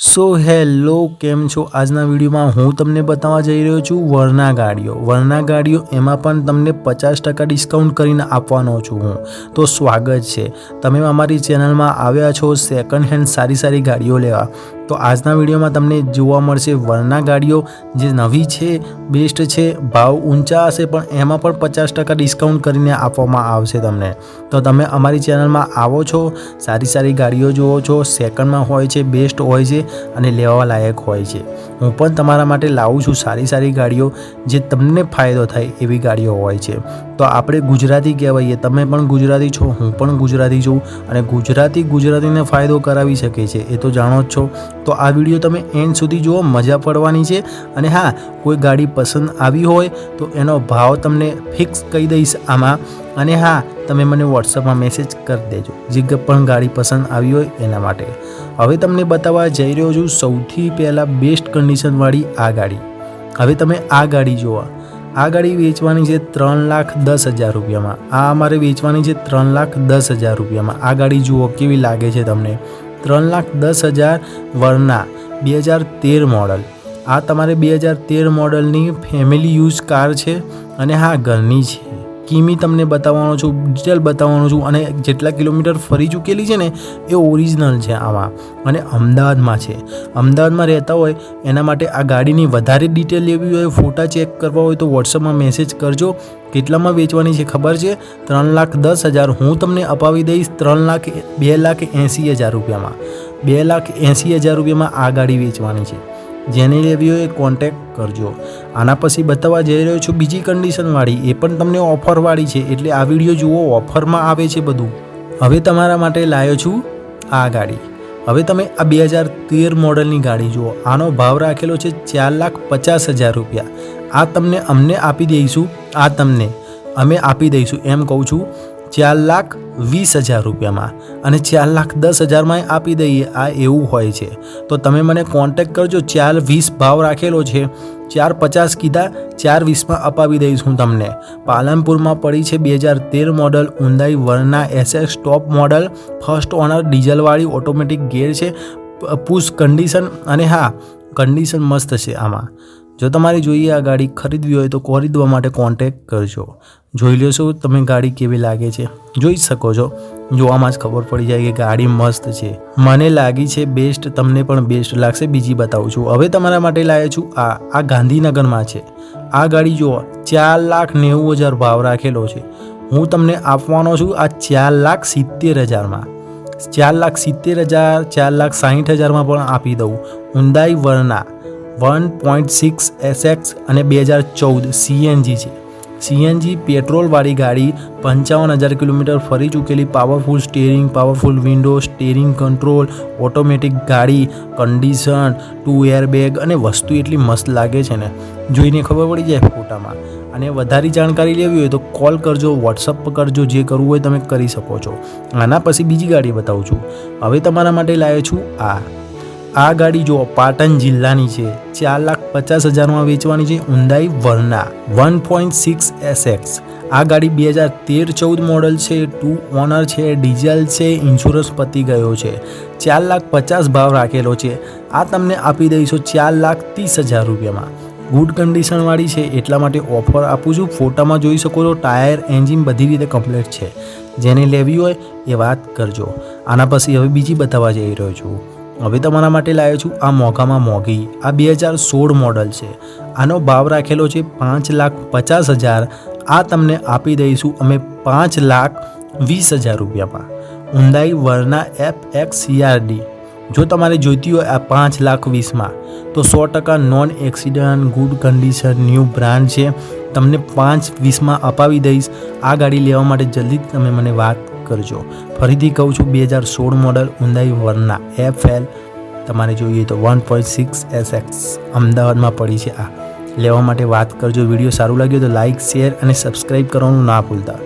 So hello, કેમ છો? આજના વિડીયોમાં હું તમને બતાવવા જઈ રહ્યો છું વરના ગાડીઓ. વરના ગાડીઓ એમાં પણ તમને પચાસ ટકા ડિસ્કાઉન્ટ કરીને આપવાનો છું હું. તો સ્વાગત છે. તમે અમારી ચેનલમાં આવ્યા છો સેકન્ડ હેન્ડ સારી સારી ગાડીઓ લેવા. તો આજના વિડીયોમાં તમને જોવા મળશે વરના ગાડીઓ જે નવી છે, બેસ્ટ છે, ભાવ ઊંચા હશે, પણ એમાં પણ પચાસ ટકા ડિસ્કાઉન્ટ કરીને આપવામાં આવશે તમને. તો તમે અમારી ચેનલમાં આવો છો, સારી સારી ગાડીઓ જુઓ છો, સેકન્ડમાં હોય છે, બેસ્ટ હોય છે અને લેવા લાયક હોય છે. હું પણ તમારા માટે લાવું છું સારી સારી ગાડીઓ જે તમને ફાયદો થાય એવી ગાડીઓ હોય છે. તો આપણે ગુજરાતી કહેવાઈએ. તમે પણ ગુજરાતી છો, હું પણ ગુજરાતી છું અને ગુજરાતી ગુજરાતીને ફાયદો કરાવી શકે છે, એ તો જાણો જ છો. તો આ વીડિયો તમે એન્ડ સુધી જુઓ, મજા પડવાની છે અને હા, કોઈ ગાડી પસંદ આવી હોય તો એનો ભાવ તમને ફિક્સ કહી દઈશ આમાં અને હા, તમે મને વોટ્સઅપમાં મેસેજ કરી દેજો, જે પણ ગાડી પસંદ આવી હોય એના માટે. હવે તમને બતાવવા જઈ રહ્યો છું સૌથી પહેલાં બેસ્ટ કન્ડિશનવાળી આ ગાડી. હવે તમે આ ગાડી જોવા. આ ગાડી વેચવાની છે ત્રણ લાખ દસ હજાર રૂપિયામાં. આ અમારે વેચવાની છે ત્રણ લાખ દસ હજાર રૂપિયામાં. આ ગાડી જુઓ કેવી લાગે છે તમને. ત્રણ લાખ દસ હજાર વરના બે હજાર તેર મોડલ. આ તમારે બે હજાર તેર મોડલની ફેમિલી યુઝ કાર છે અને હા, ઘરની છે. કિમી તમને બતાવવાનો છું ડિટેલ બતાવવાનો છું અને જેટલા કિલોમીટર ફરી ચૂકેલી છે ને, એ ઓરિજિનલ છે આમાં. અને અમદાવાદમાં છે. અમદાવાદમાં રહેતા હોય, એના માટે આ ગાડીની વધારે ડિટેલ લેવી હોય ફોટા ચેક કરવા હોય તો વોટ્સઅપમાં મેસેજ કરજો. કેટલામાં વેચવાની છે ખબર છે? ત્રણ લાખ દસ હજાર. હું તમને અપાવી દઈશ ત્રણ લાખ બે લાખ એંસી હજાર રૂપિયામાં. બે લાખ એંસી હજાર રૂપિયામાં આ ગાડી વેચવાની છે. જેને લેવી હોય એ કોન્ટેક કરજો. આના પછી બતાવવા જઈ રહ્યો છું બીજી કન્ડિશનવાળી એ પણ તમને ઓફરવાળી છે, એટલે આ વીડિયો જુઓ ઓફરમાં આવે છે બધું. હવે તમારા માટે લાવ્યો છું આ ગાડી. હવે તમે આ બે હજાર તેર મોડલની ગાડી જુઓ. આનો ભાવ રાખેલો છે ચાર લાખ પચાસ હજાર રૂપિયા. આ તમને અમને આપી દઈશું, આ તમને. અમે આપી દઈશું. એમ કહું છું ચાર લાખ વીસ હજાર રૂપિયામાં. અને ચાર લાખ દસ હજારમાં આપી દઈએ, આ એવું હોય છે. તો તમે મને કોન્ટેક કરજો, ચાર વીસ ભાવ રાખેલો છે. ચાર પચાસ કીધા, ચાર વીસમાં અપાવી દઈશ હું તમને. પાલનપુરમાં પડી છે બે હજાર તેર model Hyundai Verna SS top model first owner ડીઝલવાળી automatic gear છે પુશ કન્ડિશન અને હા કન્ડિશન મસ્ત છે આમાં. જો તમારે જોઈએ આ ગાડી ખરીદવી હોય તો ખરીદવા માટે કોન્ટેક કરજો. જોઈ લેશો તમે ગાડી કેવી લાગે છે. જોઈ શકો છો. જોવામાં જ ખબર પડી જાય કે ગાડી મસ્ત છે. મને લાગી છે બેસ્ટ તમને પણ બેસ્ટ લાગશે. બીજી બતાવું છું. હવે તમારા માટે લાવ્યો છું આ. આ ગાંધીનગરમાં છે. આ ગાડી જુઓ. ચાર લાખ નેવું હજાર ભાવ રાખેલો છે. હું તમને આપવાનો છું આ ચાર લાખ સિત્તેર હજારમાં. ચાર લાખ સિત્તેર હજાર, ચાર લાખ સાહીઠ હજારમાં પણ આપી દઉં. Hyundai Verna one point six SX અને બે હજાર ચૌદ સીએનજી છે. સીએનજી પેટ્રોલવાળી ગાડી પંચાવન હજાર કિલોમીટર ફરી ચૂકેલી powerful steering powerful window steering control automatic ગાડી કન્ડિશન ટુ એરબેગ અને વસ્તુ એટલી મસ્ત લાગે છે ને. જોઈને ખબર પડી જાય ફોટામાં. અને વધારે જાણકારી લેવી હોય તો કોલ કરજો વોટ્સઅપ કરજો, જે કરવું હોય તમે કરી શકો છો. આના પછી બીજી ગાડી બતાવું છું. હવે તમારા માટે લાવ્યો છું આ. આ ગાડી જો પાટણ જિલ્લાની છે. ચાર લાખ પચાસ હજારમાં વેચવાની છે Hyundai Verna. One point six SX. આ ગાડી બે હજાર તેર ચૌદ મોડલ છે, ટુ ઓનર છે, ડીઝલ છે, ઇન્સ્યોરન્સ પતી ગયો છે. ચાર લાખ પચાસ ભાવ રાખેલો છે. આ તમને આપી દઈશું ચાર લાખ ત્રીસ હજાર રૂપિયામાં. ગુડ કન્ડિશનવાળી છે, એટલા માટે ઓફર આપું છું. ફોટામાં જોઈ શકો છો, ટાયર, એન્જિન બધી રીતે કમ્પ્લીટ છે. જેને લેવી હોય એ વાત કરજો. આના પછી હવે બીજી બતાવવા જઈ રહ્યો છું. હવે તમારા માટે લાવ્યો છું આ મોંઘામાં મોંઘી આ બે હજાર સોળ મોડલ છે. આનો ભાવ રાખેલો છે પાંચ લાખ પચાસ હજાર. આ તમને આપી દઈશું અમે પાંચ લાખ વીસ હજાર રૂપિયામાં. ઊંડાઈ વર્ના એફ એક્સ સીઆરડી જો તમારે જોઈતી હોય આ પાંચ લાખ વીસમાં, તો સો ટકા non accident good condition new brand છે. તમને પાંચ વીસમાં અપાવી દઈશ. આ ગાડી લેવા માટે જલ્દી તમે મને વાત કરજો. ફરીથી કહું છું, બે હજાર સોળ model Hyundai Verna F L તમારે જોઈએ તો one point six S X અમદાવાદમાં પડી છે આ. લેવા માટે વાત કરજો, વીડિયો સારું લાગ્યો તો લાઇક શેર અને સબસ્ક્રાઈબ કરવાનું ના ભૂલતા.